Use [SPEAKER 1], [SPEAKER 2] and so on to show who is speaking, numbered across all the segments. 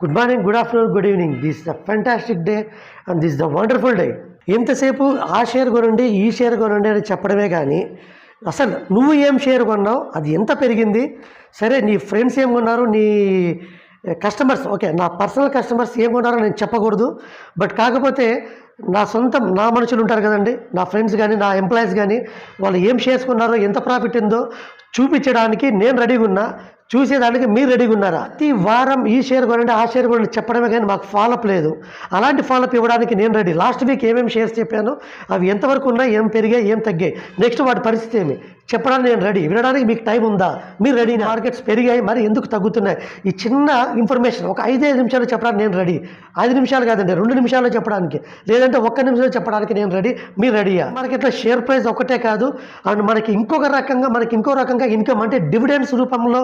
[SPEAKER 1] Good morning good afternoon good evening this the fantastic day and this the wonderful day ఎంతసేపు ఆ share కొనండి ఈ share కొనండి అని చెప్పడమే కానీ అసలు నువ్వు ఏం షేర్ కొన్నావు? అది ఎంత పెరిగింది? సరే నీ ఫ్రెండ్స్ ఏం కొన్నారు? నీ కస్టమర్స్ ఓకే నా పర్సనల్ కస్టమర్స్ ఏం కొన్నారో నేను చెప్పకూడదు. బట్ కాకపోతే నా సొంతం నా మనుషులు ఉంటారు కదండి నా ఫ్రెండ్స్ కానీ నా ఎంప్లాయీస్ కానీ వాళ్ళు ఏం చేసుకున్నారో ఎంత ప్రాఫిట్ ఉందో చూపించడానికి నేను రెడీగా ఉన్నా. చూసేదానికి మీరు రెడీగా ఉన్నారా? ప్రతి వారం ఈ షేర్ కొనండి ఆ షేర్ కొనండి చెప్పడమే కానీ మాకు ఫాలోఅప్ లేదు. అలాంటి ఫాలోఅప్ ఇవ్వడానికి నేను రెడీ లాస్ట్ వీక్ ఏమేమి షేర్స్ చెప్పాను? అవి ఎంతవరకు ఉన్నాయి ఏం పెరిగాయి ఏం తగ్గాయి? నెక్స్ట్ వాటి పరిస్థితి ఏమి? చెప్పడానికి నేను రెడీ వినడానికి మీకు టైం ఉందా? మీరు రెడీ మార్కెట్స్ పెరిగాయి మరి ఎందుకు తగ్గుతున్నాయి? ఈ చిన్న ఇన్ఫర్మేషన్ ఒక ఐదైదు నిమిషాలు చెప్పడానికి నేను రెడీ ఐదు నిమిషాలు కాదండి రెండు నిమిషాలు చెప్పడానికి. లేదంటే ఒక్క నిమిషంలో చెప్పడానికి నేను రెడీ మీరు రెడీయా మార్కెట్లో షేర్ ప్రైస్ ఒకటే కాదు అండ్ మనకి ఇంకొక రకంగా మనకి ఇంకో రకంగా ఇన్కమ్ అంటే డివిడెండ్స్ రూపంలో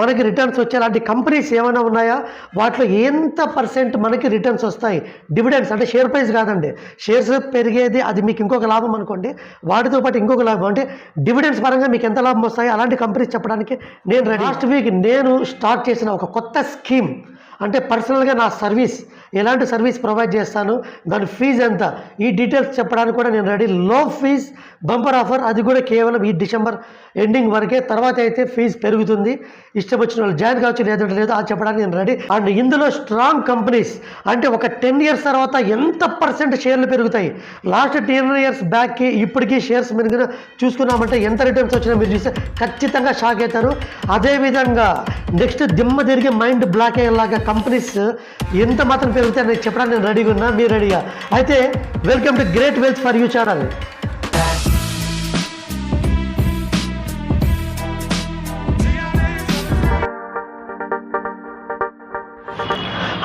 [SPEAKER 1] మనకి రిటర్న్స్ వచ్చేలాంటి కంపెనీస్ ఏమైనా ఉన్నాయా? వాటిలో ఎంత పర్సెంట్ మనకి రిటర్న్స్ వస్తాయి? డివిడెండ్స్ అంటే షేర్ ప్రైస్ కాదండి. షేర్స్ పెరిగేది అది మీకు ఇంకొక లాభం అనుకోండి. వాటితో పాటు ఇంకొక లాభం అంటే డివిడెండ్స్ పరంగా మీకు ఎంత లాభం వస్తాయి అలాంటి కంపెనీస్ చెప్పడానికి నేను రెడీ లాస్ట్ వీక్ నేను స్టార్ట్ చేసిన ఒక కొత్త స్కీమ్ అంటే పర్సనల్గా నా సర్వీస్ ఎలాంటి సర్వీస్ ప్రొవైడ్ చేస్తాను దాని ఫీజు ఎంత? ఈ డీటెయిల్స్ చెప్పడానికి కూడా నేను రెడీ. లో ఫీజ్ బంపర్ ఆఫర్ అది కూడా కేవలం ఈ డిసెంబర్ ఎండింగ్ వరకే. తర్వాత అయితే ఫీజు పెరుగుతుంది. ఇష్టం వచ్చిన వాళ్ళు జాయిన్ కావచ్చు లేదంటే లేదు అది చెప్పడానికి నేను రెడీ. అండ్ ఇందులో స్ట్రాంగ్ కంపెనీస్ అంటే ఒక టెన్ ఇయర్స్ తర్వాత ఎంత పర్సెంట్ షేర్లు పెరుగుతాయి? లాస్ట్ టెన్ ఇయర్స్ బ్యాక్కి ఇప్పటికీ షేర్స్ మీరు చూసుకున్నామంటే ఎంత రిటర్న్స్ వచ్చినా మీరు చూస్తే ఖచ్చితంగా షాక్ అవుతారు. అదేవిధంగా నెక్స్ట్ దిమ్మ తిరిగి మైండ్ బ్లాక్ అయ్యేలాగా కంపెనీస్ ఎంత మాత్రం పెరుగుతాయి నేను చెప్పడానికి నేను రెడీగా ఉన్నా మీరు రెడీగా అయితే welcome to great wealth for you channel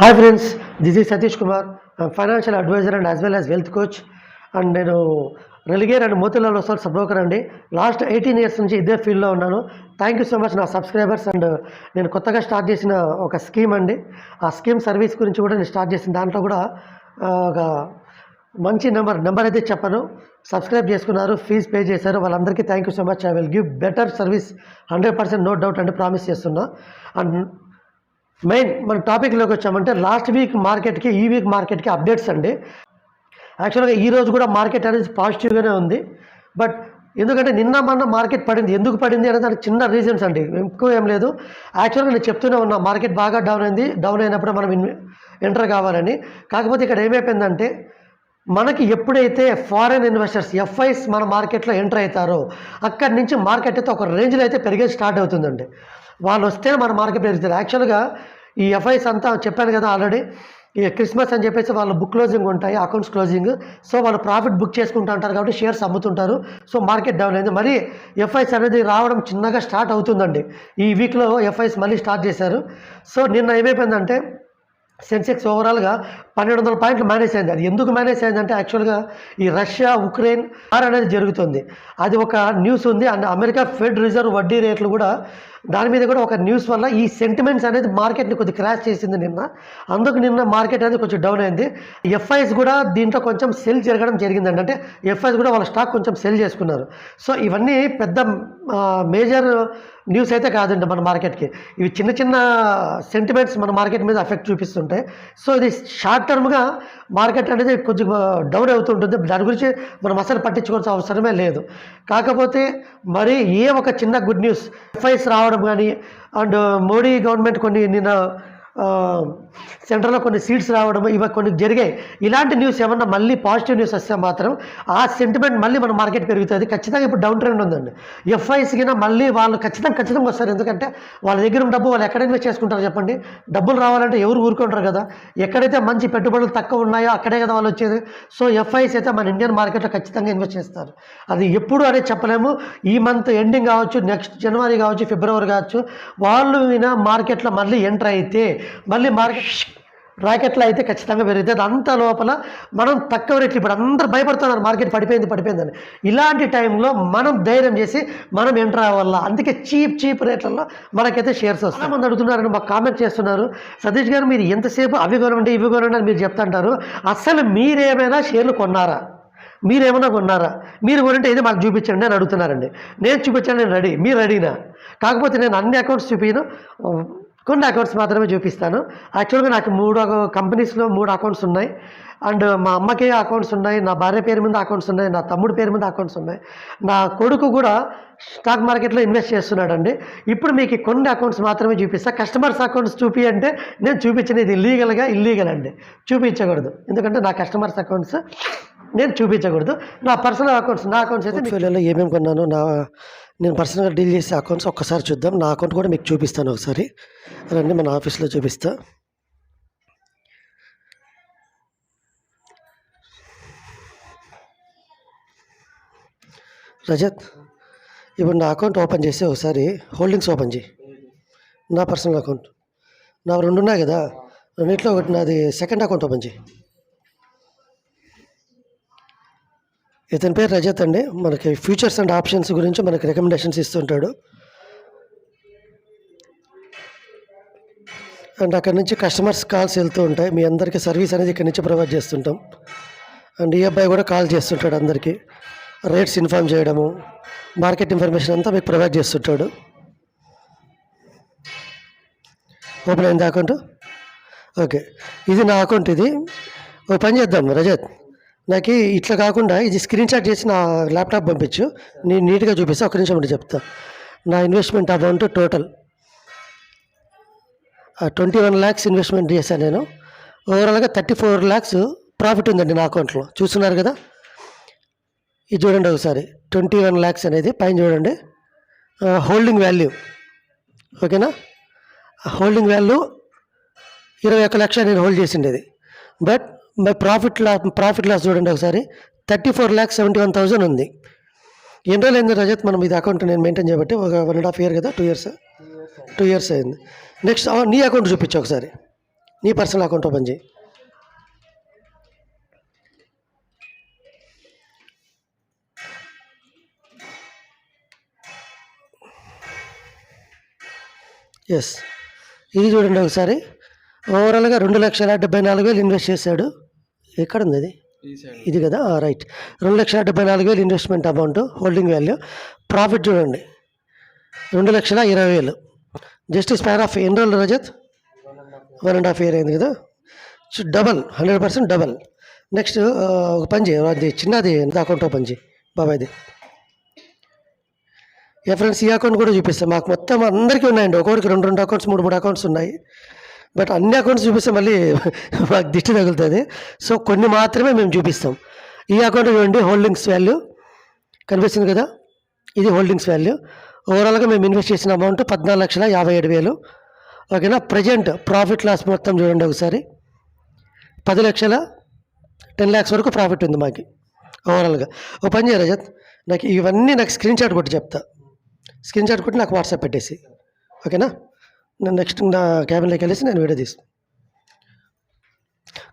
[SPEAKER 1] hi friends this is Satish Kumar financial advisor and as well as wealth coach and నేను Religare and Motilal Oswal sub broker అండి. లాస్ట్ ఎయిటీన్ ఇయర్స్ నుంచి ఇదే ఫీల్డ్లో ఉన్నాను. Thank you so much నా subscribers and నేను కొత్తగా start చేసిన ఒక స్కీమ్ అండి. ఆ స్కీమ్ సర్వీస్ గురించి కూడా నేను స్టార్ట్ చేసిన దాంట్లో కూడా ఒక మంచి నెంబర్ నెంబర్ అయితే చెప్పను. సబ్స్క్రైబ్ చేసుకున్నారు ఫీజ్ పే చేశారు. వాళ్ళందరికీ thank you so much I will give better service hundred percent no doubt అండి ప్రామిస్ చేస్తున్నా. అండ్ మెయిన్ మన టాపిక్లోకి వచ్చామంటే లాస్ట్ వీక్ మార్కెట్కి ఈ వీక్ మార్కెట్కి అప్డేట్స్ అండి. యాక్చువల్గా ఈ రోజు కూడా మార్కెట్ అనేది పాజిటివ్గానే ఉంది. బట్ ఎందుకంటే నిన్న మొన్న మార్కెట్ పడింది. ఎందుకు పడింది అనేది దానికి చిన్న రీజన్స్ అండి. ఎక్కువ ఏం లేదు. యాక్చువల్గా నేను చెప్తూనే ఉన్నా. మార్కెట్ బాగా డౌన్ అయింది. డౌన్ అయినప్పుడు మనం ఇన్ ఎంటర్ కావాలని. కాకపోతే ఇక్కడ ఏమైపోయిందంటే మనకి ఎప్పుడైతే ఫారెన్ ఇన్వెస్టర్స్ ఎఫ్ఐస్ మన మార్కెట్లో ఎంటర్ అవుతారో అక్కడి నుంచి మార్కెట్ అయితే ఒక రేంజ్లో అయితే పెరిగే స్టార్ట్ అవుతుందండి. వాళ్ళు వస్తే మన మార్కెట్ పెరుగుతుంది. యాక్చువల్గా ఈ ఎఫ్ఐస్ అంతా చెప్పాను కదా ఆల్రెడీ ఈ క్రిస్మస్ అని చెప్పేసి వాళ్ళ బుక్ క్లోజింగ్ ఉంటాయి అకౌంట్స్ క్లోజింగ్ సో వాళ్ళు ప్రాఫిట్ బుక్ చేసుకుంటూ ఉంటారు కాబట్టి షేర్స్ అమ్ముతుంటారు. సో మార్కెట్ డౌన్ అయింది. మరి ఎఫ్ఐస్ అనేది రావడం చిన్నగా స్టార్ట్ అవుతుందండి. ఈ వీక్లో ఎఫ్ఐస్ మళ్ళీ స్టార్ట్ చేశారు. సో నిన్న ఏమైపోయిందంటే సెన్సెక్స్ ఓవరాల్గా పన్నెండు వందల పాయింట్లు మేనేజ్ అయింది. అది ఎందుకు మేనేజ్ అయిందంటే యాక్చువల్గా ఈ రష్యా ఉక్రెయిన్ వార్ అనేది జరుగుతుంది. అది ఒక న్యూస్ ఉంది. అండ్ అమెరికా ఫెడ్ రిజర్వ్ వడ్డీ రేట్లు కూడా దాని మీద కూడా ఒక న్యూస్ వల్ల ఈ సెంటిమెంట్స్ అనేది మార్కెట్ని కొద్దిగా క్రాష్ చేసింది నిన్న. అందుకు నిన్న మార్కెట్ అనేది కొంచెం డౌన్ అయింది. ఎఫ్ఐఎస్ కూడా దీంట్లో కొంచెం సెల్ జరగడం జరిగిందండి. అంటే ఎఫ్ఐఎస్ కూడా వాళ్ళ స్టాక్ కొంచెం సెల్ చేసుకున్నారు. సో ఇవన్నీ పెద్ద మేజర్ న్యూస్ అయితే కాదండి మన మార్కెట్కి ఇవి చిన్న చిన్న సెంటిమెంట్స్ మన మార్కెట్ మీద ఎఫెక్ట్ చూపిస్తుంటాయి. సో ఇది షార్ట్ టర్మ్గా మార్కెట్ అనేది కొంచెం డౌన్ అవుతుంటుంది. దాని గురించి మనం అసలు పట్టించుకోవాల్సిన అవసరమే లేదు. కాకపోతే మరి ఏ ఒక చిన్న గుడ్ న్యూస్ ఎఫ్ఐస్ రావడం కానీ అండ్ మోడీ గవర్నమెంట్ కొన్ని నిన్న సెంటర్లో కొన్ని సీట్స్ రావడం ఇవి కొన్ని జరిగాయి. ఇలాంటి న్యూస్ ఏమన్నా మళ్ళీ పాజిటివ్ న్యూస్ వస్తే మాత్రం ఆ సెంటిమెంట్ మళ్ళీ మన మార్కెట్ పెరుగుతుంది. ఖచ్చితంగా ఇప్పుడు డౌన్ ట్రెండ్ ఉందండి. ఎఫ్ఐస్ కింద మళ్ళీ వాళ్ళు ఖచ్చితంగా ఖచ్చితంగా వస్తారు. ఎందుకంటే వాళ్ళ దగ్గర డబ్బు వాళ్ళు ఎక్కడ ఇన్వెస్ట్ చేసుకుంటారు చెప్పండి. డబ్బులు రావాలంటే ఎవరు ఊరుకుంటారు కదా? ఎక్కడైతే మంచి పెట్టుబడులు తక్కువ ఉన్నాయో అక్కడే కదా వాళ్ళు వచ్చేది. సో ఎఫ్ఐస్ అయితే మన ఇండియన్ మార్కెట్లో ఖచ్చితంగా ఇన్వెస్ట్ చేస్తారు. అది ఎప్పుడు అనేది చెప్పలేము. ఈ మంత్ ఎండింగ్ కావచ్చు నెక్స్ట్ జనవరి కావచ్చు ఫిబ్రవరి కావచ్చు వాళ్ళు విన మార్కెట్లో మళ్ళీ ఎంటర్ అయితే మళ్ళీ మార్కెట్ రాకెట్లో అయితే ఖచ్చితంగా పెరుగుతుంది అంత లోపల మనం తక్కువ రేట్లు ఇప్పుడు అందరూ భయపడుతున్నారు మార్కెట్ పడిపోయింది పడిపోయిందని. ఇలాంటి టైంలో మనం ధైర్యం చేసి మనం ఎంటర్ అవ్వాల? అందుకే చీప్ చీప్ రేట్లలో మనకైతే షేర్స్ వస్తాయి. మంది అడుగుతున్నారని మాకు కామెంట్ చేస్తున్నారు. సతీష్ గారు మీరు ఎంతసేపు అవి కొనండి ఇవి కొనండి అని మీరు చెప్తుంటారు. అసలు మీరేమైనా షేర్లు కొన్నారా? మీరేమైనా కొన్నారా? మీరు కొనంటే ఇది మాకు చూపించండి అని అడుగుతున్నారండి. నేను చూపించాను నేను రెడీ. మీరు రెడీనా కాకపోతే నేను అన్ని అకౌంట్స్ చూపించను. కొన్ని అకౌంట్స్ మాత్రమే చూపిస్తాను. యాక్చువల్గా నాకు మూడు కంపెనీస్లో మూడు అకౌంట్స్ ఉన్నాయి. అండ్ మా అమ్మకి అకౌంట్స్ ఉన్నాయి నా భార్య పేరు మీద అకౌంట్స్ ఉన్నాయి నా తమ్ముడి పేరు మీద అకౌంట్స్ ఉన్నాయి. నా కొడుకు కూడా స్టాక్ మార్కెట్లో ఇన్వెస్ట్ చేస్తున్నాడండి. ఇప్పుడు మీకు కొన్ని అకౌంట్స్ మాత్రమే చూపిస్తా. కస్టమర్స్ అకౌంట్స్ చూపి అంటే నేను చూపించినది లీగల్గా ఇల్లీగల్ అండి. చూపించకూడదు. ఎందుకంటే నా కస్టమర్స్ అకౌంట్స్ నేను చూపించకూడదు. నా పర్సనల్ అకౌంట్స్ నా అకౌంట్స్ అయితే ఫీల్డ్లో ఏమేమి కొన్నాను నా నేను పర్సనల్గా డీల్ చేసే అకౌంట్స్ ఒక్కసారి చూద్దాం. నా అకౌంట్ కూడా మీకు చూపిస్తాను ఒకసారి. రండి మన ఆఫీస్లో చూపిస్తా. రజత్ ఇప్పుడు నా అకౌంట్ ఓపెన్ చేసి ఒకసారి హోల్డింగ్స్ ఓపెన్ చేయి. నా పర్సనల్ అకౌంట్. నా రెండు ఉన్నాయి కదా. రెండిట్లో ఒకటి నాది సెకండ్ అకౌంట్ ఓపెన్ చేయి. ఇతని పేరు రజత్ అండి. మనకి ఫ్యూచర్స్ అండ్ ఆప్షన్స్ గురించి మనకి రికమెండేషన్స్ ఇస్తుంటాడు. అండ్ అక్కడ నుంచి కస్టమర్స్ కాల్స్ వెళ్తూ ఉంటాయి. మీ అందరికీ సర్వీస్ అనేది ఇక్కడ నుంచి ప్రొవైడ్ చేస్తుంటాం. అండ్ ఈ అబ్బాయి కూడా కాల్ చేస్తుంటాడు అందరికీ. రేట్స్ ఇన్ఫార్మ్ చేయడము మార్కెట్ ఇన్ఫర్మేషన్ అంతా మీకు ప్రొవైడ్ చేస్తుంటాడు. ఓపెన్ అయింది అకౌంట్ ఓకే ఇది నా అకౌంట్ ఇది. ఓ పని చేద్దాం రజత్. నాకు ఇట్లా కాకుండా ఇది స్క్రీన్ షాట్ చేసి నా ల్యాప్టాప్ పంపించు. నేను నీట్గా చూపిస్తా ఒక నిమిషం ఉండి చెప్తా. నా investment amount total twenty one lakhs investment చేశాను నేను. ఓవరాల్గా థర్టీ ఫోర్ ల్యాక్స్ ప్రాఫిట్ ఉందండి నా అకౌంట్లో చూస్తున్నారు కదా? ఇది చూడండి ఒకసారి. ట్వంటీ వన్ ల్యాక్స్ అనేది పైన చూడండి. Holding value okay? Holding value ఇరవై ఒక్క లక్ష నేను హోల్డ్ చేసిండేది. బట్ మరి ప్రాఫిట్ లా ప్రాఫిట్ లాస్ చూడండి ఒకసారి. Thirty four lakhs seventy one thousand ఉంది. ఎన్ని రోజులు అయింది రజత్? మనం ఇది అకౌంట్ నేను మెయింటైన్ చేయబట్టి ఒక వన్ అండ్ హాఫ్ ఇయర్ కదా? టూ ఇయర్స్ టూ ఇయర్స్ అయింది. నెక్స్ట్ నీ అకౌంట్ చూపించు ఒకసారి. నీ పర్సనల్ అకౌంట్ ఓపెన్ చేయి. ఎస్ ఇది చూడండి ఒకసారి. ఓవరాల్గా రెండు లక్షల డెబ్బై నాలుగు వేలు ఇన్వెస్ట్ చేశాడు. ఎక్కడ ఉంది అది ఇది కదా? రైట్ రెండు లక్షల డెబ్బై నాలుగు వేలు investment amount holding value profit చూడండి. రెండు లక్షల ఇరవై వేలు. జస్ట్ స్పాన్ ఆఫ్ ఎన్ని రోజులు Rajat one and half year అయింది కదా? Double hundred percent double next ఒక పని చేయి అది చిన్నది ఎంత అకౌంట్ ఓపెన్ చేయి బాబాయ్ది. యా ఫ్రెండ్స్ ఈ అకౌంట్ కూడా చూపిస్తాం. మాకు మొత్తం అందరికీ ఉన్నాయండి. ఒక్కొక్కరికి రెండు రెండు అకౌంట్స్ మూడు మూడు అకౌంట్స్ ఉన్నాయి. బట్ అన్ని అకౌంట్స్ చూపిస్తే మళ్ళీ మాకు దిష్టి తగులుతుంది. సో కొన్ని మాత్రమే మేము చూపిస్తాం. ఈ అకౌంట్ చూడండి హోల్డింగ్స్ వాల్యూ. కనిపిస్తుంది కదా? ఇది హోల్డింగ్స్ వాల్యూ. ఓవరాల్గా మేము ఇన్వెస్ట్ చేసిన అమౌంట్ పద్నాలుగు లక్షల యాభై ఏడు వేలు. ఓకేనా? ప్రజెంట్ ప్రాఫిట్ లాస్ మొత్తం చూడండి ఒకసారి. పది లక్షల టెన్ ల్యాక్స్ వరకు ప్రాఫిట్ ఉంది మాకు ఓవరాల్గా. ఓ పని చేయ రజత్ నాకు ఇవన్నీ నాకు స్క్రీన్ షాట్ కొట్టి చెప్తా. స్క్రీన్ షాట్ కొట్టి నాకు వాట్సాప్ పెట్టేసి. ఓకేనా? నేను నెక్స్ట్ నా క్యాబిన్లోకి వెళ్ళేసి నేను వీడియో తీస్తాను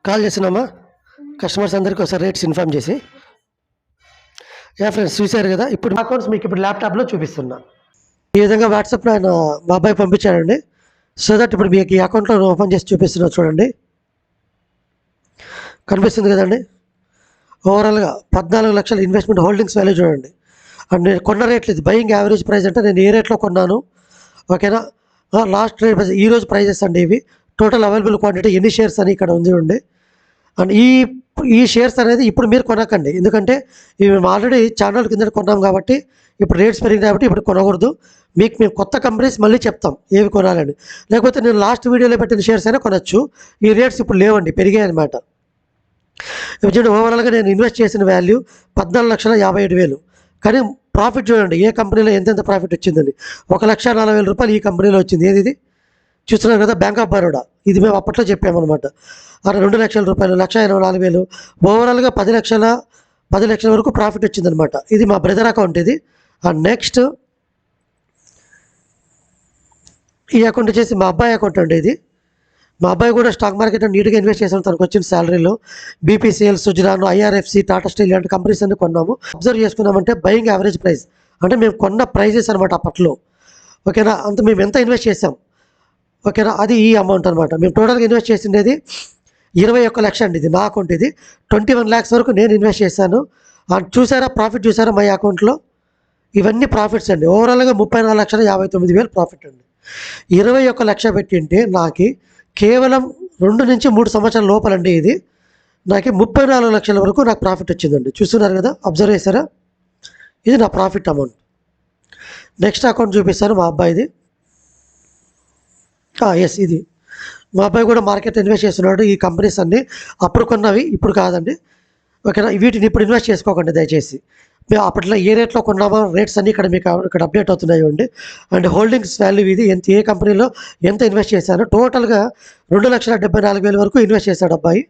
[SPEAKER 1] కాల్ చేసినామా కస్టమర్స్ అందరికీ ఒకసారి రేట్స్ ఇన్ఫామ్ చేసి. యా ఫ్రెండ్స్ చూశారు కదా? ఇప్పుడు అకౌంట్స్ మీకు ఇప్పుడు ల్యాప్టాప్లో చూపిస్తున్నా. ఈ విధంగా వాట్సాప్లో ఆయన మా అబ్బాయి పంపించాడండి. సో దట్ ఇప్పుడు మీకు ఈ అకౌంట్లో ఓపెన్ చేసి చూపిస్తున్నా చూడండి. కనిపిస్తుంది కదండి? ఓవరాల్గా పద్నాలుగు లక్షల ఇన్వెస్ట్మెంట్ హోల్డింగ్స్ వాల్యూ చూడండి. అండ్ నేను కొన్న రేట్లు ఇది. బయింగ్ యావరేజ్ ప్రైస్ అంటే నేను ఏ రేట్లో కొన్నాను? ఓకేనా లాస్ట్ ఈ రోజు ఈరోజు ప్రైజెస్ అండి ఇవి. టోటల్ అవైలబుల్ క్వాంటిటీ ఎన్ని షేర్స్ అని ఇక్కడ ఉంది అండ్ ఈ ఈ షేర్స్ అనేది ఇప్పుడు మీరు కొనకండి. ఎందుకంటే ఇవి మేము ఆల్రెడీ ఛానల్ కింద కొన్నాం కాబట్టి ఇప్పుడు రేట్స్ పెరిగినాయి కాబట్టి ఇప్పుడు కొనకూడదు. మీకు మేము కొత్త కంపెనీస్ మళ్ళీ చెప్తాం ఏవి కొనాలని. లేకపోతే నేను లాస్ట్ వీడియోలో పెట్టిన షేర్స్ అయినా కొనొచ్చు. ఈ రేట్స్ ఇప్పుడు లేవండి పెరిగాయి అనమాట ఇప్పుడు చూడండి ఓవరాల్గా నేను ఇన్వెస్ట్ చేసిన వాల్యూ పద్నాలుగు లక్షల యాభై ఏడు వేలు. కానీ ప్రాఫిట్ చూడండి ఏ కంపెనీలో ఎంతెంత ప్రాఫిట్ వచ్చిందని ఒక లక్ష నలభై వేల రూపాయలు ఈ కంపెనీలో వచ్చింది. ఏది ఇది? చూస్తున్నారు కదా బ్యాంక్ ఆఫ్ బరోడా ఇది మేము అప్పట్లో చెప్పామన్నమాట. అక్కడ రెండు లక్షల రూపాయలు లక్ష ఇరవై నాలుగు వేలు. ఓవరాల్గా పది లక్షల పది లక్షల వరకు ప్రాఫిట్ వచ్చిందనమాట ఇది మా బ్రదర్ అకౌంట్ ఇది. అండ్ నెక్స్ట్ ఈ అకౌంట్ వచ్చేసి మా అబ్బాయి అకౌంట్ అండి ఇది. మా అబ్బాయి కూడా స్టాక్ మార్కెట్లో నీట్గా ఇన్వెస్ట్ చేసాం తనకు వచ్చిన శాలరీలో BPCL Suzlon IRFC Tata steel ఇలాంటి కంపెనీస్ అన్ని కొన్నాము. అబ్జర్వ్ చేసుకున్నామంటే బయింగ్ యావరేజ్ ప్రైస్ అంటే మేము కొన్న ప్రైజెస్ అనమాట అప్పట్లో. ఓకేనా? అంత మేము ఎంత ఇన్వెస్ట్ చేసాం ఓకేనా? అది ఈ అమౌంట్ అనమాట మేము టోటల్గా ఇన్వెస్ట్ చేసిండేది ఇరవై ఒక్క లక్ష అండి ఇది. నా అకౌంట్ ఇది ట్వంటీ వన్ ల్యాక్స్ వరకు నేను ఇన్వెస్ట్ చేశాను. చూసారా? ప్రాఫిట్ చూసారా మా అకౌంట్లో ఇవన్నీ ప్రాఫిట్స్ అండి. ఓవరాల్గా ముప్పై నాలుగు లక్షల యాభై తొమ్మిది వేలు ప్రాఫిట్ అండి. ఇరవై ఒక్క లక్ష పెట్టింటే నాకు కేవలం రెండు నుంచి మూడు సంవత్సరాల లోపలండి ఇది. నాకు ముప్పై నాలుగు లక్షల వరకు నాకు ప్రాఫిట్ వచ్చిందండి. చూస్తున్నారు కదా అబ్జర్వ్ చేశారా? ఇది నా ప్రాఫిట్ అమౌంట్. నెక్స్ట్ అకౌంట్ చూపిస్తాను మా అబ్బాయిది. ఎస్ ఇది. మా అబ్బాయి కూడా మార్కెట్ ఇన్వెస్ట్ చేస్తున్నాడు ఈ కంపెనీస్ అన్నీ అప్పుడు కొన్నవి ఇప్పుడు కాదండి. ఓకేనా? వీటిని ఇప్పుడు ఇన్వెస్ట్ చేసుకోకండి దయచేసి. మేము అప్పట్లో ఏ రేట్లో కొన్నామో రేట్స్ అన్నీ ఇక్కడ మీకు ఇక్కడ అప్డేట్ అవుతున్నాయి అండి అండ్ హోల్డింగ్స్ వాల్యూ ఇది ఎంత ఏ కంపెనీలో ఎంత ఇన్వెస్ట్ చేశారు? టోటల్గా రెండు లక్షల డెబ్బై నాలుగు వేల వరకు ఇన్వెస్ట్ చేశాడు అబ్బాయి.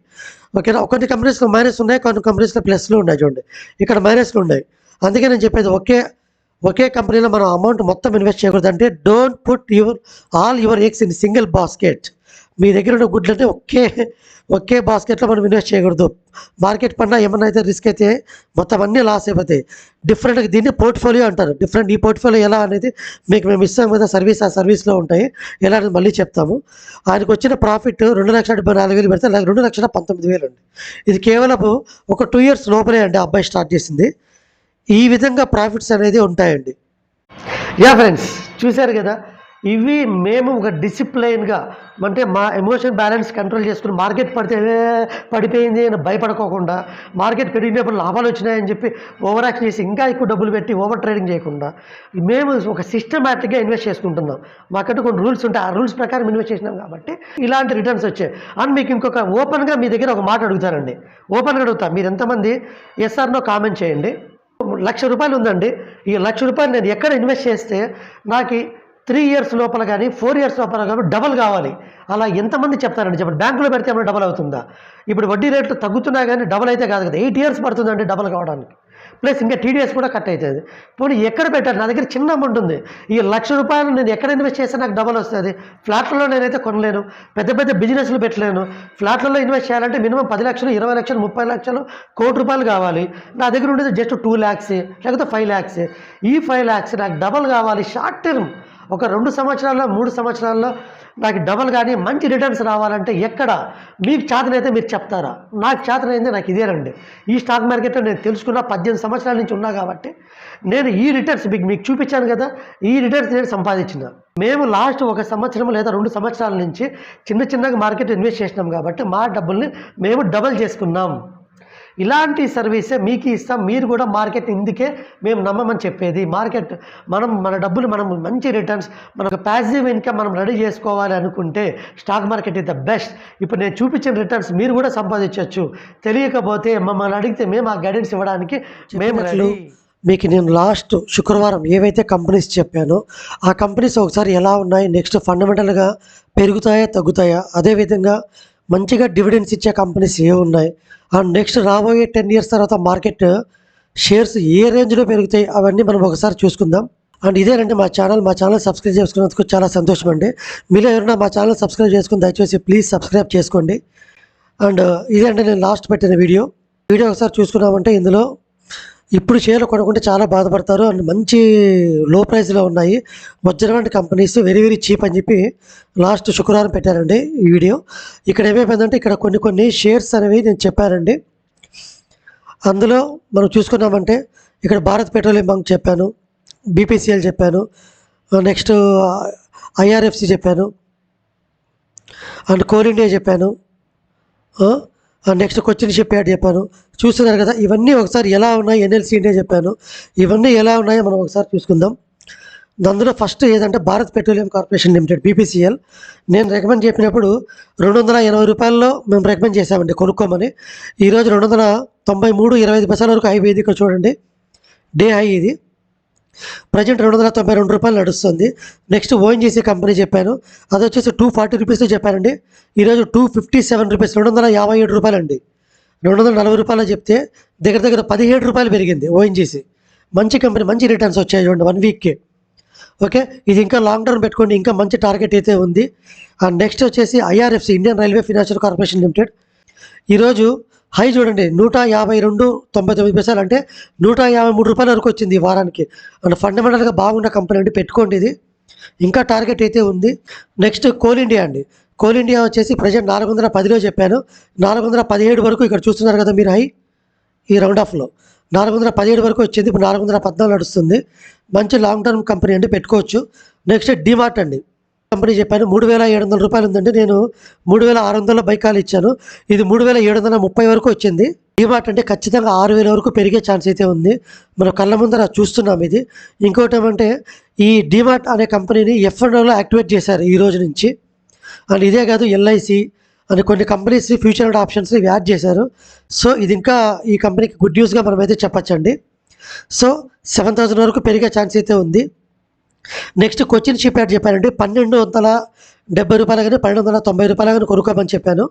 [SPEAKER 1] ఓకేనా కొన్ని కంపెనీస్లో మైనస్ ఉన్నాయి కొన్ని కంపెనీస్లో ప్లస్లు ఉన్నాయి చూడండి. ఇక్కడ మైనస్లు ఉన్నాయి. అందుకే నేను చెప్పేది ఒకే ఒకే కంపెనీలో మనం అమౌంట్ మొత్తం invest చేయకూడదంటే don't put your all your eggs in single basket మీ దగ్గర ఉన్న గుడ్లన్నీ ఒకే ఒకే బాస్కెట్లో మనం ఇన్వెస్ట్ చేయకూడదు. మార్కెట్ పడినా ఏమన్నా అయితే రిస్క్ అయితే మొత్తం అన్నీ లాస్ అయిపోతాయి. డిఫరెంట్గా దీన్ని పోర్ట్ఫోలియో అంటారు. డిఫరెంట్ ఈ పోర్ట్ఫోలియో ఎలా అనేది మీకు మేము ఇస్తాం కదా సర్వీస్ ఆ సర్వీస్లో ఉంటాయి. ఎలా అనేది మళ్ళీ చెప్తాము. ఆయనకు వచ్చిన ప్రాఫిట్ రెండు లక్షల డెబ్బై నాలుగు వేలు పెడితే రెండు లక్షల పంతొమ్మిది వేలు అండి. ఇది కేవలం ఒక టూ ఇయర్స్ లోపలే అండి అబ్బాయి స్టార్ట్ చేసింది. ఈ విధంగా ప్రాఫిట్స్ అనేది ఉంటాయండి. యా ఫ్రెండ్స్ చూశారు కదా? ఇవి మేము ఒక డిసిప్లైన్గా అంటే మా ఎమోషన్ బ్యాలెన్స్ కంట్రోల్ చేసుకుని మార్కెట్ పడితే పడిపోయింది అని భయపడకోకుండా మార్కెట్ పెరిగినప్పుడు లాభాలు వచ్చినాయని చెప్పి ఓవర్ చేసి ఇంకా ఎక్కువ డబ్బులు పెట్టి ఓవర్ ట్రేడింగ్ చేయకుండా మేము ఒక సిస్టమేటిక్గా ఇన్వెస్ట్ చేసుకుంటున్నాం. మాకంటే కొన్ని రూల్స్ ఉంటాయి. ఆ రూల్స్ ప్రకారం ఇన్వెస్ట్ చేసినాం కాబట్టి ఇలాంటి రిటర్న్స్ వచ్చాయి. అండ్ మీకు ఇంకొక ఓపెన్గా మీ దగ్గర ఒక మాట అడుగుతానండి. ఓపెన్గా అడుగుతా. మీరు ఎంతమంది ఎస్ఆర్నో కామెంట్ చేయండి. లక్ష రూపాయలు ఉందండి. ఈ లక్ష రూపాయలు నేను ఎక్కడ ఇన్వెస్ట్ చేస్తే నాకు త్రీ ఇయర్స్ లోపల కానీ ఫోర్ ఇయర్స్ లోపల కానీ డబల్ కావాలి. అలా ఎంతమంది చెప్తారండి? చెప్పండి. బ్యాంకులో పెడితే ఏమైనా డబల్ అవుతుందా? ఇప్పుడు వడ్డీ రేట్లు తగ్గుతున్నా కానీ డబల్ అయితే కాదు కదా. ఎయిట్ ఇయర్స్ పడుతుందండి డబల్ కావడానికి. ప్లస్ ఇంకా టీడీఎస్ కూడా కట్ అవుతుంది. పోనీ ఎక్కడ పెట్టారు? నా దగ్గర చిన్న అమౌంట్ ఉంది. ఈ లక్ష రూపాయలు నేను ఎక్కడ ఇన్వెస్ట్ చేస్తే నాకు డబల్ వస్తుంది? ఫ్లాట్లలో నేనైతే కొనలేను. పెద్ద పెద్ద బిజినెస్లు పెట్టలేను. ఫ్లాట్లలో ఇన్వెస్ట్ చేయాలంటే మినిమం పది లక్షలు ఇరవై లక్షలు ముప్పై లక్షలు కోటి రూపాయలు కావాలి. నా దగ్గర ఉండేది జస్ట్ టూ ల్యాక్స్ లేకపోతే ఫైవ్ ల్యాక్స్. ఈ ఫైవ్ ల్యాక్స్ నాకు డబల్ కావాలి షార్ట్ టర్మ్. ఒక రెండు సంవత్సరాల్లో మూడు సంవత్సరాల్లో నాకు డబల్ కానీ మంచి రిటర్న్స్ రావాలంటే ఎక్కడ? మీకు చేతనైతే మీరు చెప్తారా? నాకు చేతనైంది నాకు ఇదేనండి ఈ స్టాక్ మార్కెట్లో నేను తెలుసుకున్న పద్దెనిమిది సంవత్సరాల నుంచి ఉన్నా కాబట్టి నేను ఈ రిటర్న్స్ మీకు మీకు చూపించాను కదా ఈ రిటర్న్స్ నేను సంపాదించిన. మేము లాస్ట్ ఒక సంవత్సరం లేదా రెండు సంవత్సరాల నుంచి చిన్న చిన్నగా మార్కెట్ ఇన్వెస్ట్ చేసినాం కాబట్టి మా డబ్బుల్ని మేము డబల్ చేసుకున్నాం. ఇలాంటి సర్వీసే మీకు ఇస్తాం మీరు కూడా మార్కెట్ ఇందుకే మేము నమ్మమని చెప్పేది. మార్కెట్ మనం మన డబ్బులు మనం మంచి రిటర్న్స్ మనకు ప్యాసివ్ ఇన్కమ్ మనం రెడీ చేసుకోవాలి అనుకుంటే stock market is the best. ఇప్పుడు నేను చూపించిన రిటర్న్స్ మీరు కూడా సంపాదించవచ్చు తెలియకపోతే మమ్మల్ని అడిగితే మేము ఆ గైడెన్స్ ఇవ్వడానికి మేము. మీకు నేను లాస్ట్ శుక్రవారం ఏవైతే కంపెనీస్ చెప్పానో ఆ కంపెనీస్ ఒకసారి ఎలా ఉన్నాయి నెక్స్ట్ ఫండమెంటల్గా పెరుగుతాయా తగ్గుతాయా అదేవిధంగా మంచిగా డివిడెండ్స్ ఇచ్చే కంపెనీస్ ఏ ఉన్నాయి. అండ్ నెక్స్ట్ రాబోయే టెన్ ఇయర్స్ తర్వాత మార్కెట్ షేర్స్ ఏ రేంజ్లో పెరుగుతాయి అవన్నీ మనం ఒకసారి చూసుకుందాం. అండ్ ఇదేనండి మా ఛానల్ మా ఛానల్ సబ్స్క్రైబ్ చేసుకున్నందుకు చాలా సంతోషం అండి మీరు ఎవరైనా మా ఛానల్ సబ్స్క్రైబ్ చేసుకుని దయచేసి ప్లీజ్ సబ్స్క్రైబ్ చేసుకోండి. అండ్ ఇదేంటి నేను లాస్ట్ పెట్టిన వీడియో వీడియో ఒకసారి చూసుకున్నామంటే ఇందులో ఇప్పుడు షేర్లు కొనుక్కుంటే చాలా బాధపడతారు. అండ్ మంచి లో ప్రైస్లో ఉన్నాయి వజ్రవంటి కంపెనీస్ వెరీ వెరీ చీప్ అని చెప్పి లాస్ట్ శుక్రవారం పెట్టారండి ఈ వీడియో. ఇక్కడ ఏమైపోయిందంటే ఇక్కడ కొన్ని కొన్ని షేర్స్ అనేవి నేను చెప్పానండి. అందులో మనం చూసుకున్నామంటే ఇక్కడ భారత్ పెట్రోలియం బంక్ చెప్పాను బీపీసీఎల్ చెప్పాను నెక్స్ట్ ఐఆర్ఎఫ్సి చెప్పాను అండ్ కోల్ ఇండియా చెప్పాను నెక్స్ట్ క్వశ్చన్ షిప్ చెప్పాను. చూస్తున్నారు కదా ఇవన్నీ ఒకసారి ఎలా ఉన్నాయి? ఎన్ఎల్సి ఇండియా చెప్పాను. ఇవన్నీ ఎలా ఉన్నాయో మనం ఒకసారి చూసుకుందాం. అందులో ఫస్ట్ ఏదంటే Bharat petroleum corporation limited BPCL నేను రికమెండ్ చెప్పినప్పుడు రెండు వందల ఎనభై రూపాయల్లో మేము రికమెండ్ చేసామండి కొనుక్కోమని. ఈరోజు రెండు వందల తొంభై మూడు ఇరవై ఐదు పైసల వరకు హై పోయింది ఇక్కడ చూడండి. డే హై ఇది. ప్రజెంట్ రెండు వందల తొంభై రెండు రూపాయలు నడుస్తుంది. నెక్స్ట్ ఓఎన్జీసీ కంపెనీ చెప్పాను. అది వచ్చేసి టూ ఫార్టీ రూపీస్తో చెప్పానండి ఈరోజు టూ ఫిఫ్టీ సెవెన్ రూపీస్ రెండు వందల యాభై ఏడు రూపాయలు అండి రెండు వందల నలభై రూపాయలు చెప్తే దగ్గర దగ్గర పదిహేడు రూపాయలు పెరిగింది ఓఎన్జీసీ. మంచి కంపెనీ మంచి రిటర్న్స్ వచ్చాయి చూడండి వన్ వీక్కి. ఓకే? ఇది ఇంకా లాంగ్ టర్మ్ పెట్టుకోండి ఇంకా మంచి టార్గెట్ అయితే ఉంది. అండ్ నెక్స్ట్ వచ్చేసి IRFC Indian railway financial corporation limited. ఈరోజు హై చూడండి నూట యాభై రెండు తొంభై తొమ్మిది పైసలు అంటే నూట యాభై మూడు రూపాయల వరకు వచ్చింది ఈ వారానికి. అండ్ ఫండమెంటల్గా బాగున్న కంపెనీ అండి పెట్టుకోండి ఇది. ఇంకా టార్గెట్ అయితే ఉంది. నెక్స్ట్ కోల్ ఇండియా అండి. కోల్ ఇండియా వచ్చేసి ప్రజెంట్ నాలుగు వందల పదిలో చెప్పాను. నాలుగు వందల పదిహేడు వరకు ఇక్కడ చూస్తున్నారు కదా మీరు హై? ఈ రౌండ్ ఆఫ్లో నాలుగు వందల పదిహేడు వరకు వచ్చింది ఇప్పుడు నాలుగు వందల పద్నాలుగు నడుస్తుంది. మంచి లాంగ్ టర్మ్ కంపెనీ అండి పెట్టుకోవచ్చు. నెక్స్ట్ డిమార్ట్ అండి. కంపెనీ చెప్పాను మూడు వేల ఏడు వందల రూపాయలు ఉందండి. నేను మూడు వేల ఆరు వందల బైకాలు ఇచ్చాను. ఇది మూడు వేల ఏడు వందల ముప్పై వరకు వచ్చింది. డిమార్ట్ అంటే ఖచ్చితంగా ఆరు వేల వరకు పెరిగే ఛాన్స్ అయితే ఉంది. మనం కళ్ళ ముందర చూస్తున్నాం ఇది. ఇంకోటి ఏమంటే ఈ డిమార్ట్ అనే కంపెనీని ఎఫ్ అండ్ యాక్టివేట్ చేశారు ఈ రోజు నుంచి. అండ్ ఇదే కాదు ఎల్ఐసి అని కొన్ని కంపెనీస్ ఫ్యూచర్ అండ్ ఆప్షన్స్ ఇవి యాడ్ చేశారు. సో ఇది ఇంకా ఈ కంపెనీకి గుడ్ న్యూస్గా మనమైతే చెప్పచ్చండి. సో సెవెన్ థౌసండ్ వరకు పెరిగే ఛాన్స్ అయితే ఉంది. నెక్స్ట్ క్వశ్చన్ షిప్ యాడ్ చెప్పానండి పన్నెండు వందల డెబ్బై రూపాయలు కానీ పన్నెండు వందల తొంభై రూపాయలు కానీ కొనుక్కోమని చెప్పాను.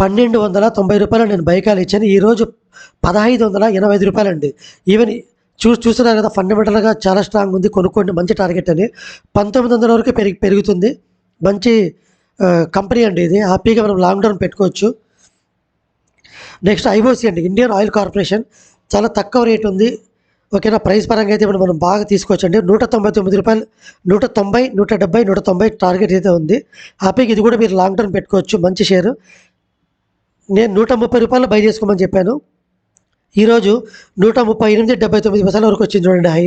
[SPEAKER 1] పన్నెండు వందల తొంభై రూపాయలు నేను బైకాలు ఇచ్చాను. ఈరోజు పదహైదు వందల ఎనభై ఐదు రూపాయలు అండి. ఈవెన్ చూ చూసినా కదా ఫండమెంటల్గా చాలా స్ట్రాంగ్ ఉంది. కొనుక్కోండి మంచి టార్గెట్ అని. పంతొమ్మిది వందల వరకు పెరిగి పెరుగుతుంది. మంచి కంపెనీ అండి ఇది. హ్యాపీగా మనం లాంగ్ టర్మ్ పెట్టుకోవచ్చు. నెక్స్ట్ ఐఓసీ అండి. ఇండియన్ ఆయిల్ కార్పొరేషన్ చాలా తక్కువ రేట్ ఉంది. ఓకేనా? ప్రైస్ పరంగా అయితే ఇప్పుడు మనం బాగా తీసుకోవచ్చు అండి నూట తొంభై తొమ్మిది రూపాయలు నూట తొంభై నూట డెబ్బై నూట తొంభై టార్గెట్ అయితే ఉంది. హ్యాపీకి ఇది కూడా మీరు లాంగ్ టర్మ్ పెట్టుకోవచ్చు మంచి షేర్ నేను నూట ముప్పై రూపాయలు బై చేసుకోమని చెప్పాను. ఈరోజు నూట ముప్పై ఎనిమిది డెబ్బై తొమ్మిది పైసల వరకు వచ్చింది చూడండి హై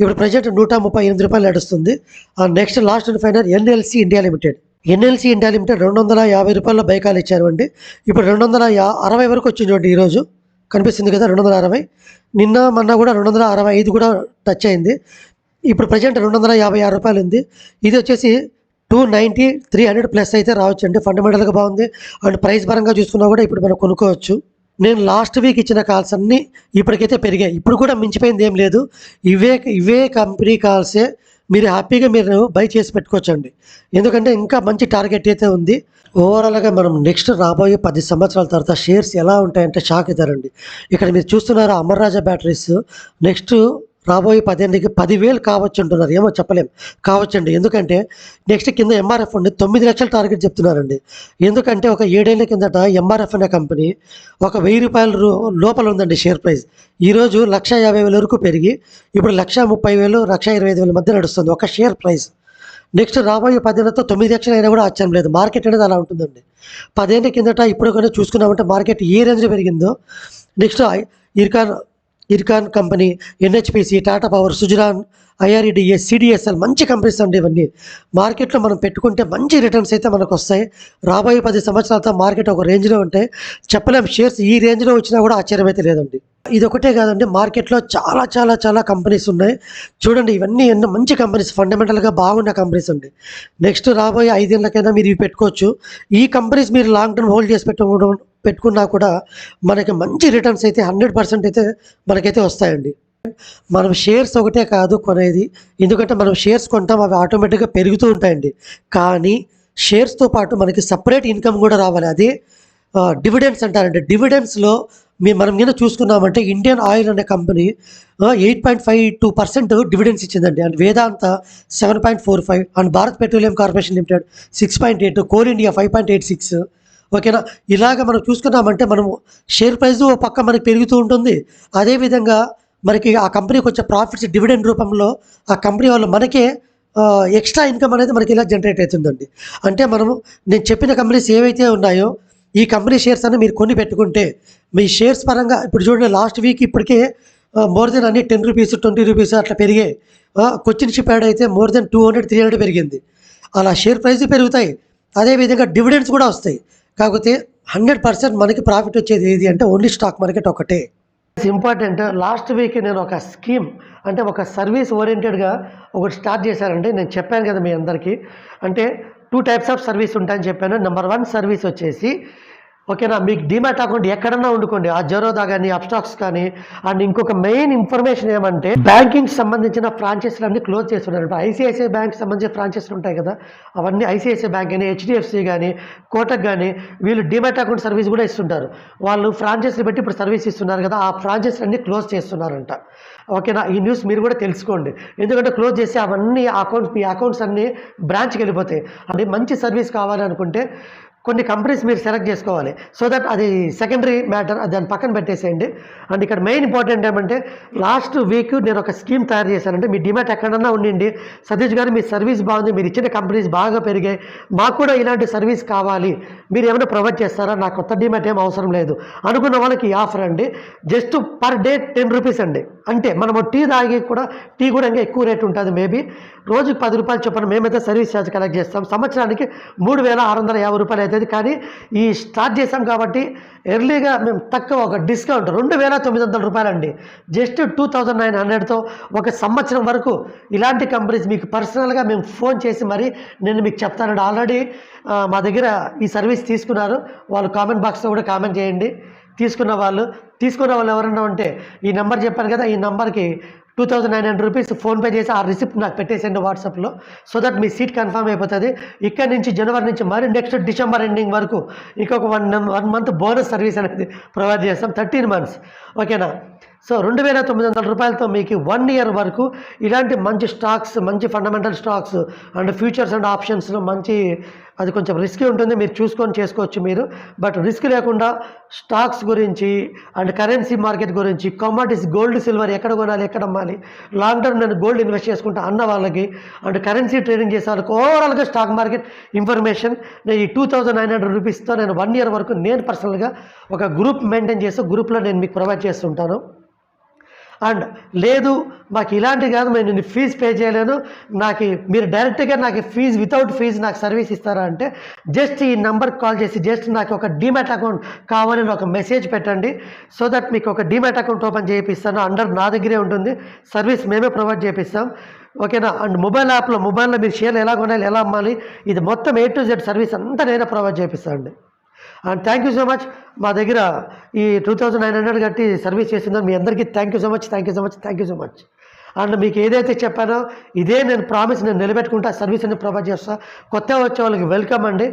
[SPEAKER 1] ఇప్పుడు ప్రజెంట్ నూట ముప్పై ఎనిమిది రూపాయలు నడుస్తుంది. ఆ next last and final NLC India limited NLC India limited రెండు వందల యాభై రూపాయల బైకాలు ఇచ్చారు అండి. ఇప్పుడు రెండు వందల యా అరవై వరకు వచ్చింది చూడండి ఈరోజు. కనిపిస్తుంది కదా రెండు వందల అరవై. నిన్న మొన్న కూడా రెండు వందల అరవై ఐదు కూడా టచ్ అయింది. ఇప్పుడు ప్రజెంట్ రెండు వందల యాభై ఆరు రూపాయలు ఉంది. ఇది వచ్చేసి two ninety three hundred plus అయితే రావచ్చు అండి. ఫండమెంటల్గా బాగుంది. అండ్ ప్రైస్ పరంగా చూసుకున్నా కూడా ఇప్పుడు మనం కొనుక్కోవచ్చు. నేను లాస్ట్ వీక్ ఇచ్చిన కాల్స్ అన్నీ ఇప్పటికైతే పెరిగాయి. ఇప్పుడు కూడా మించిపోయింది ఏం లేదు. ఇవే ఇవే కంపెనీ కాల్సే మీరు హ్యాపీగా మీరు బై చేసి పెట్టుకోవచ్చండి. ఎందుకంటే ఇంకా మంచి టార్గెట్ అయితే ఉంది. ఓవరాల్గా మనం నెక్స్ట్ రాబోయే పది సంవత్సరాల తర్వాత షేర్స్ ఎలా ఉంటాయంటే షాక్ ఇద్దరండి ఇక్కడ మీరు చూస్తున్నారు అమర్రాజా బ్యాటరీస్. నెక్స్ట్ రాబోయే పదేళ్ళకి పదివేలు కావచ్చు అంటున్నారు. ఏమో చెప్పలేం. కావచ్చండి. ఎందుకంటే నెక్స్ట్ కింద ఎంఆర్ఎఫ్ ఉండి తొమ్మిది లక్షల టార్గెట్ చెప్తున్నారండి. ఎందుకంటే ఒక ఏడేళ్ళ కిందట ఎంఆర్ఎఫ్ అనే కంపెనీ ఒక వెయ్యి రూపాయల రూ- లోపల ఉందండి షేర్ ప్రైస్. ఈరోజు లక్ష యాభై వేల వరకు పెరిగి ఇప్పుడు లక్ష ముప్పై వేలు లక్ష ఇరవై ఐదు వేల మధ్య నడుస్తుంది. ఒక షేర్ ప్రైస్. నెక్స్ట్ రాబోయే పదేళ్ళతో తొమ్మిది లక్షలు అయినా కూడా ఆశ్చర్యం లేదు. మార్కెట్ అనేది అలా ఉంటుందండి. పదేళ్ళ కిందట ఇప్పుడు కూడా చూసుకున్నామంటే మార్కెట్ ఏ రేంజ్లో పెరిగిందో next Ircon Ircon company NHPC Tata power Suzlon IREDA CDSL మంచి కంపెనీస్ అండి ఇవన్నీ. మార్కెట్లో మనం పెట్టుకుంటే మంచి రిటర్న్స్ అయితే మనకు వస్తాయి రాబోయే పది సంవత్సరాలతో మార్కెట్ ఒక రేంజ్లో ఉంటే చెప్పలేం షేర్స్ ఈ రేంజ్లో వచ్చినా కూడా ఆశ్చర్యం అయితే లేదండి. ఇది ఒకటే కాదండి మార్కెట్లో చాలా చాలా చాలా కంపెనీస్ ఉన్నాయి. చూడండి ఇవన్నీ ఎన్నో మంచి కంపెనీస్ ఫండమెంటల్గా బాగున్న కంపెనీస్ అండి. నెక్స్ట్ రాబోయే ఐదేళ్ళకైనా మీరు ఇవి పెట్టుకోవచ్చు. ఈ కంపెనీస్ మీరు లాంగ్ టర్మ్ హోల్డ్ చేసి పెట్టుకోవడం పెట్టుకున్నా కూడా మనకి మంచి రిటర్న్స్ అయితే హండ్రెడ్ పర్సెంట్ అయితే మనకైతే వస్తాయండి. మనం షేర్స్ ఒకటే కాదు కొనేది. ఎందుకంటే మనం షేర్స్ కొంటాం అవి ఆటోమేటిక్గా పెరుగుతూ ఉంటాయండి. కానీ షేర్స్తో పాటు మనకి సపరేట్ ఇన్కమ్ కూడా రావాలి. అది డివిడెండ్స్ అంటారండి. డివిడెండ్స్లో మేము మనం కింద చూసుకున్నామంటే ఇండియన్ ఆయిల్ అనే company eight point five two percent dividends ఇచ్చిందండి. And Vedanta seven point four five and Bharat petroleum corporation limited six point eight coal India five point eight six ఓకేనా? ఇలాగ మనం చూసుకున్నామంటే మనము షేర్ ప్రైస్ ఓ పక్క మనకి పెరుగుతూ ఉంటుంది. అదేవిధంగా మనకి ఆ కంపెనీకి వచ్చే ప్రాఫిట్స్ డివిడెండ్ రూపంలో ఆ కంపెనీ వాళ్ళు మనకే ఎక్స్ట్రా ఇన్కమ్ అనేది మనకి ఇలా జనరేట్ అవుతుందండి. అంటే మనము నేను చెప్పిన కంపెనీస్ ఏవైతే ఉన్నాయో ఈ కంపెనీ షేర్స్ అని మీరు కొని పెట్టుకుంటే మీ షేర్స్ పరంగా ఇప్పుడు చూడండి లాస్ట్ వీక్ ఇప్పటికే మోర్ దెన్ అన్ని టెన్ రూపీస్ ట్వంటీ రూపీస్ అట్లా పెరిగాయి. కొచ్చిన్ షిప్ యాడ్ అయితే more than two hundred three hundred పెరిగింది. అలా షేర్ ప్రైస్ పెరుగుతాయి. అదేవిధంగా డివిడెండ్స్ కూడా వస్తాయి. కాకపోతే హండ్రెడ్ పర్సెంట్ మనకి ప్రాఫిట్ వచ్చేది ఏది అంటే ఓన్లీ స్టాక్ మార్కెట్ ఒకటే. ఇట్స్ ఇంపార్టెంట్ లాస్ట్ వీక్ నేను ఒక స్కీమ్ అంటే ఒక సర్వీస్ ఓరియంటెడ్గా ఒకటి స్టార్ట్ చేశానండి నేను చెప్పాను కదా మీ అందరికీ. అంటే టూ టైప్స్ ఆఫ్ సర్వీస్ ఉంటాయని చెప్పాను. నెంబర్ వన్ సర్వీస్ వచ్చేసి ఓకేనా? మీకు డిమాట్ అకౌంట్ ఎక్కడన్నా వండుకోండి ఆ జరోదా కానీ అప్స్టాక్స్ కానీ అండ్ ఇంకొక మెయిన్ ఇన్ఫర్మేషన్ ఏమంటే బ్యాంకింగ్ సంబంధించిన ఫ్రాంచైజీలు అన్ని క్లోజ్ చేస్తున్నారు. ఐసిఐసిఐ బ్యాంక్ సంబంధించిన ఫ్రాంచైజీలు ఉంటాయి కదా? అవన్నీ ఐసిఐసిఐ బ్యాంక్ కానీ హెచ్డిఎఫ్సి కానీ కోటక్ కానీ వీళ్ళు డిమాట్ అకౌంట్ సర్వీస్ కూడా ఇస్తుంటారు. వాళ్ళు ఫ్రాంచైజీలు పెట్టి ఇప్పుడు సర్వీస్ ఇస్తున్నారు కదా ఆ ఫ్రాంచైజీలు అన్ని క్లోజ్ చేస్తున్నారంట. ఓకేనా? ఈ న్యూస్ మీరు కూడా తెలుసుకోండి. ఎందుకంటే క్లోజ్ చేసి అవన్నీ అకౌంట్స్ మీ అకౌంట్స్ అన్నీ బ్రాంచ్కి వెళ్ళిపోతాయి. అంటే మంచి సర్వీస్ కావాలనుకుంటే కొన్ని కంపెనీస్ మీరు సెలెక్ట్ చేసుకోవాలి. సో దట్ అది సెకండరీ మ్యాటర్ దాన్ని పక్కన పెట్టేసేయండి. అండ్ ఇక్కడ మెయిన్ ఇంపార్టెంట్ ఏమంటే లాస్ట్ వీక్ నేను ఒక స్కీమ్ తయారు చేశానంటే మీ డిమాట్ ఎక్కడన్నా ఉండండి సతీష్ గారు మీ సర్వీస్ బాగుంది. మీరు ఇచ్చిన కంపెనీస్ బాగా పెరిగాయి. మాకు కూడా ఇలాంటి సర్వీస్ కావాలి. మీరు ఏమైనా ప్రొవైడ్ చేస్తారా? నాకు కొత్త డిమాట్ ఏం అవసరం లేదు. అనుకున్న వాళ్ళకి ఈ ఆఫర్ అండి. Just per day ten rupees అండి. అంటే మనము టీ తాగి కూడా టీ కూడా ఇంకా ఎక్కువ రేట్ ఉంటుంది మేబీ రోజుకి పది రూపాయలు చొప్పున మేమైతే సర్వీస్ ఛార్జ్ కలెక్ట్ చేస్తాం. సంవత్సరానికి మూడు వేల ఆరు వందల యాభై రూపాయలు అవుతుంది కానీ ఈ స్టార్ట్ చేసాం కాబట్టి ఎర్లీగా మేము తక్కువ ఒక డిస్కౌంట్ రెండు వేల తొమ్మిది వందల రూపాయలండి. జస్ట్ టూ థౌజండ్ నైన్ హండ్రెడ్తో ఒక సంవత్సరం వరకు ఇలాంటి కంపెనీస్ మీకు పర్సనల్గా మేము ఫోన్ చేసి మరి నేను మీకు చెప్తానండి. ఆల్రెడీ మా దగ్గర ఈ సర్వీస్ తీసుకున్నారు. వాళ్ళు కామెంట్ బాక్స్లో కూడా కామెంట్ చేయండి. తీసుకున్న వాళ్ళు తీసుకున్న వాళ్ళు ఎవరన్నా ఉంటే ఈ నెంబర్ చెప్పాను కదా ఈ నెంబర్కి two thousand nine hundred rupees PhonePe చేసి ఆ రిసిప్ట్ నాకు పెట్టేసేయండి వాట్సాప్లో. సో దట్ మీ సీట్ కన్ఫర్మ్ అయిపోతుంది. ఇక్కడ నుంచి జనవరి నుంచి మరి నెక్స్ట్ డిసెంబర్ ఎండింగ్ వరకు ఇంకొక one one month bonus service అనేది ప్రొవైడ్ చేస్తాం. Thirteen months. ఓకేనా? సో రెండు వేల తొమ్మిది వందల రూపాయలతో మీకు వన్ ఇయర్ వరకు ఇలాంటి మంచి స్టాక్స్ మంచి fundamental stocks and futures and ఆప్షన్స్లో మంచి అది కొంచెం రిస్కీ ఉంటుంది మీరు చూసుకొని చేసుకోవచ్చు మీరు. బట్ రిస్క్ లేకుండా స్టాక్స్ గురించి అండ్ కరెన్సీ మార్కెట్ గురించి కమాడిటీస్ గోల్డ్ సిల్వర్ ఎక్కడ కొనాలి ఎక్కడ అమ్మాలి లాంగ్ టర్మ్ నేను గోల్డ్ ఇన్వెస్ట్ చేసుకుంటా అన్న వాళ్ళకి అండ్ కరెన్సీ ట్రేడింగ్ చేసే వాళ్ళకి ఓవరాల్గా స్టాక్ మార్కెట్ ఇన్ఫర్మేషన్ నేను ఈ టూ థౌజండ్ నైన్ హండ్రెడ్ రూపీస్తో నేను వన్ ఇయర్ వరకు నేను పర్సనల్గా ఒక గ్రూప్ మెయింటైన్ చేస్తూ గ్రూప్లో నేను మీకు ప్రొవైడ్ చేస్తుంటాను. అండ్ లేదు మాకు ఇలాంటి కాదు మేము నేను ఫీజు పే చేయలేను నాకు మీరు డైరెక్ట్గా నాకు ఫీజు వితౌట్ ఫీజు నాకు సర్వీస్ ఇస్తారా అంటే జస్ట్ ఈ నెంబర్కి కాల్ చేసి జస్ట్ నాకు ఒక డిమెట్ అకౌంట్ కావాలని ఒక మెసేజ్ పెట్టండి. సో దట్ మీకు ఒక డిమెట్ అకౌంట్ ఓపెన్ చేయిస్తాను అండర్ నా దగ్గరే ఉంటుంది. సర్వీస్ మేమే ప్రొవైడ్ చేపిస్తాం ఓకేనా అండ్ మొబైల్ యాప్లో మొబైల్లో మీరు షేర్లు ఎలా కొనాలి ఎలా అమ్మాలి ఇది మొత్తం ఏ టు జెడ్ సర్వీస్ అంతా నేనే ప్రొవైడ్ చేపిస్తాను అండి and thank you so much మా దగ్గర ఈ టూ థౌజండ్ నైన్ హండ్రెడ్ కట్టి సర్వీస్ చేసిందని మీ అందరికీ thank you so much thank you so much thank you so much and మీకు ఏదైతే చెప్పానో ఇదే నేను ప్రామిస్ నేను నిలబెట్టుకుంటా సర్వీస్ అని ప్రొవైడ్ చేస్తాను కొత్త వచ్చే వాళ్ళకి వెల్కమ్ అండి.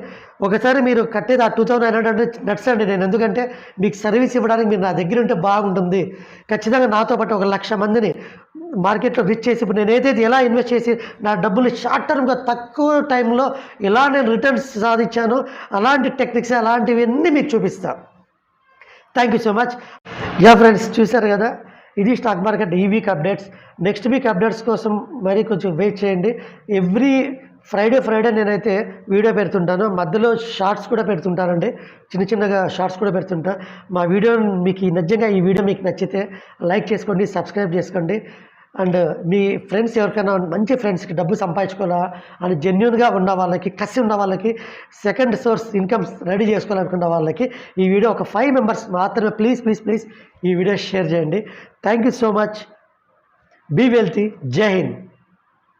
[SPEAKER 1] ఒకసారి మీరు కట్టేది ఆ టూ థౌసండ్ నైన్ హండ్రెడ్ నచ్చండి నేను. ఎందుకంటే మీకు సర్వీస్ ఇవ్వడానికి మీరు నా దగ్గర ఉంటే బాగుంటుంది. ఖచ్చితంగా నాతో పాటు ఒక లక్ష మందిని మార్కెట్లో రిచ్ చేసి ఇప్పుడు నేను ఏదైతే ఎలా ఇన్వెస్ట్ చేసి నా డబ్బులు షార్ట్ టర్మ్గా తక్కువ టైంలో ఎలా నేను రిటర్న్స్ సాధించానో అలాంటి టెక్నిక్స్ అలాంటివన్నీ మీకు చూపిస్తాను thank you so much yeah friends చూశారు కదా? ఇది స్టాక్ మార్కెట్ ఈ week updates next week updates కోసం మరీ కొంచెం వెయిట్ చేయండి. ఎవ్రీ ఫ్రైడే ఫ్రైడే నేనైతే వీడియో పెడుతుంటాను. మధ్యలో షార్ట్స్ కూడా పెడుతుంటానండి. చిన్న చిన్నగా షార్ట్స్ కూడా పెడుతుంటా. మా వీడియో మీకు ఈ నిజంగా ఈ వీడియో మీకు నచ్చితే లైక్ చేసుకోండి సబ్స్క్రైబ్ చేసుకోండి. అండ్ మీ ఫ్రెండ్స్ ఎవరికైనా మంచి ఫ్రెండ్స్కి డబ్బు సంపాదించుకోవాలా? అని జెన్యున్గా ఉన్న వాళ్ళకి కసి ఉన్న వాళ్ళకి సెకండ్ సోర్స్ ఇన్కమ్ రెడీ చేసుకోవాలనుకున్న వాళ్ళకి ఈ వీడియో ఒక ఫైవ్ మెంబర్స్ మాత్రమే ప్లీజ్ ప్లీజ్ ప్లీజ్ ఈ వీడియో షేర్ చేయండి. Thank you so much. Be wealthy. జై హింద్.